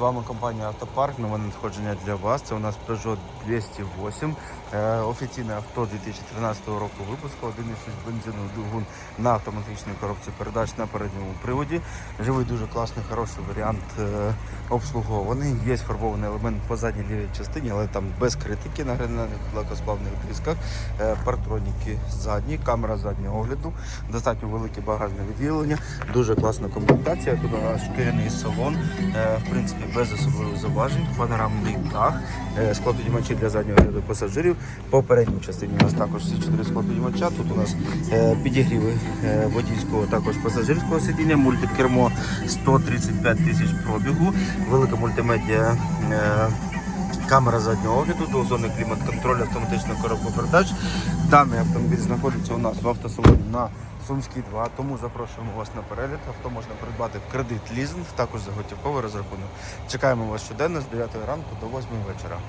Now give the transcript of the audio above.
З вами компанія Автопарк. Нове надходження для вас. Це у нас Peugeot 208. Е, офіційне авто 2013 року випуску. 1,6 бензиновий двигун на автоматичній коробці передач на передньому приводі. Живий дуже класний, хороший варіант е, обслугований. Є фарбований елемент по задній лівій частині, але там без критики на гранатних лакосплавних дисках. Е, партроніки задні, камера заднього огляду, достатньо велике багажне відділення, дуже класна комплектація. Тут у нас шкіряний салон, в принципі, без особливих зауважень, панорамний дах, е, склопідіймачі для заднього ряду пасажирів. По передній частині у нас також всі чотири склопідіймача. Тут у нас е, підігріви е, водійського, також пасажирського сидіння, мультикермо 135 тисяч пробігу, велика мультимедіа. Камера заднього огляду, двозонний клімат-контроль, автоматична коробка передач. Даний автомобіль знаходиться у нас в автосалоні на Сумській 2, тому запрошуємо вас на перегляд. Авто можна придбати в кредит лізинг, також за готівковий розрахунок. Чекаємо вас щоденно з 9 ранку до 8 вечора.